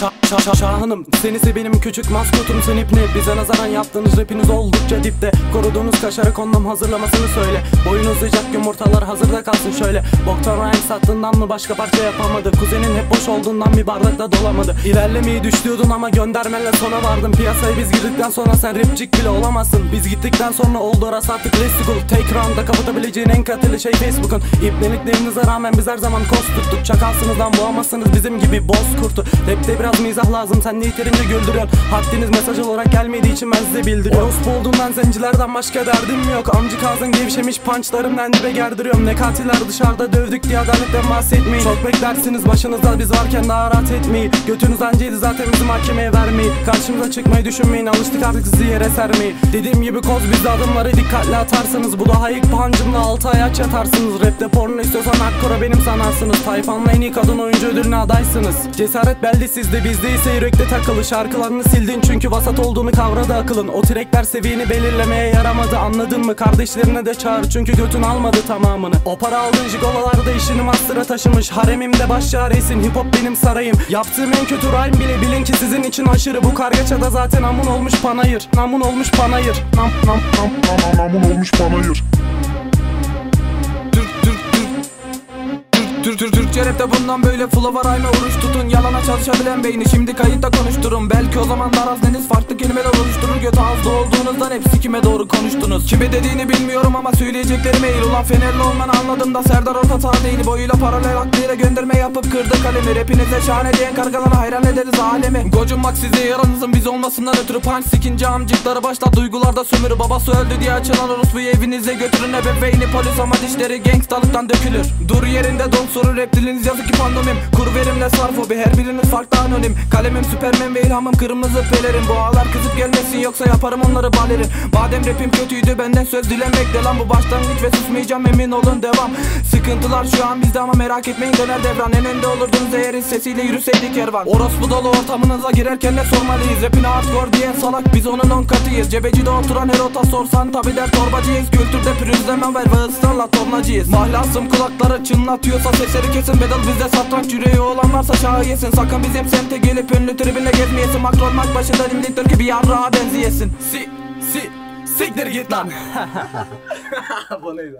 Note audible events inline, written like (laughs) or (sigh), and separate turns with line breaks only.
Şah, şah, şah, şahınım. Senisi benim küçük maskotum. Sen ipne Bize nazaran yaptığınız rapiniz oldukça dipte. Koruduğunuz kaşarı kondom hazırlamasını söyle. Boyun uzayacak yumurtalar hazırda kalsın şöyle. Boktan rhyme sattığından mı başka parça yapamadı? Kuzenin hep boş olduğundan bir bardakta dolamadı. İlerlemeyi düşlüyordun ama göndermenle sona vardım Piyasaya biz girdikten sonra sen rapçik bile olamazsın. Biz gittikten sonra oldu orası artık lessical Take round'da kapatabileceğin en kaliteli şey Facebook'un. İpneliklerinize rağmen biz her zaman kost tuttuk. Çakalsınız boğamazsınız bizim gibi boz kurtu. Rapte biraz mizah lazım sen de yeterince güldürüyorsun. Haddiniz mesaj olarak gelmediği için ben size bildiriyorum. Orospu olduğundan zencilerden başka derdim yok. Amcık ağzın gevşemiş punchlarımla dibe gerdiriyorum. Ne katiller dışarıda dövdük diye adaletten bahsetmeyin. Çok beklersiniz başınızda biz varken daha rahat etmeyi Götünüz ancaydı zaten bizi mahkemeye vermeyi Karşımıza çıkmayı düşünmeyin alıştık artık sizi yere sermeyi Dediğim gibi koz bizde adımları dikkatli atarsanız Bu daha ilk pancımla 6 ay aç yatarsınız. Rapte porno istiyorsan akkora benim sanarsınız. Tayfanla en iyi kadın oyuncu ödülüne adaysınız. Cesaret belli sizde bizde ise yürekte takılı Şarkılarını sildin. Çünkü vasat olduğunu kavradı akılın. O trekler seviyeni belirlemeye yaramadı. Anladın mı? Kardeşlerine de çağır. Çünkü götün almadı tamamını. O para aldığın jigolalarda işini master'a taşımış. Haremimde baş çaresin hip hop benim sarayım. Yaptığım en kötü rhyme bile bilin ki sizin için aşırı. Bu kargaçada zaten amun olmuş panayır. Namun olmuş panayır. Nam nam Nam
nam namun olmuş panayır
Türk Türkçe rapte bundan böyle flow var ayna oruç tutun. Yalana çalışabilen beyni şimdi kayıtta konuşturun Belki o zaman da arazneniz farklı kelimeler oluşturur. Götü ağızda olduğunuzdan hepsi kime doğru konuştunuz? Kime dediğini bilmiyorum ama söyleyeceklerim eğil Ulan Fenerli olmanı anladım da Serdar orta saha değil. Boyuyla paralel aklıyla gönderme yapıp kırdı kalemi. Rapinize şahane diyen kargalara hayran ederiz alemi. Gocunmak size yaranızın biz olmasından ötürü Punch sikince amcıkları başta duygularda sömürü. Babası öldü diye açılan orospuyu evinize götürün. Ebeveyni polis ama dişleri gangstalıktan dökülür. Dur yerinde don soru rap diliniz yazık ki pandomim. Kur verimle sarf her biriniz farklı anonim. Kalemim süpermen ve ilhamım kırmızı pelerin. Boğalar kızıp gelmesin yoksa yaparım onları balerin. Madem rapim kötüydü benden söz dilemekte lan. Bu başlangıç ve susmayacağım emin olun devam. Sıkıntılar şu an bizde ama merak etmeyin döner devran. En önde olurdunuz eğer sesiyle yürüseydik kervan. Orospu dolu ortamınıza girerken ne sormalıyız? Rapine hardcore diyen salak biz onun on katıyız. Cebecide oturan erota sorsan tabi der torbacıyız. Kültürde pürüzleme ver ve ısrarla tornacıyız. Mahlasım kulakları çınlatıyorsa sesleri kesin Bedel bizde satranç yüreği olan varsa şahiyesin. Sakın bizim semte gelip ünlü tribünle gezmeyesin. Makron mak başında dimdiktir ki bir yarrağa benzeyesin
Si si siktir git lan. (laughs) Bu neydi?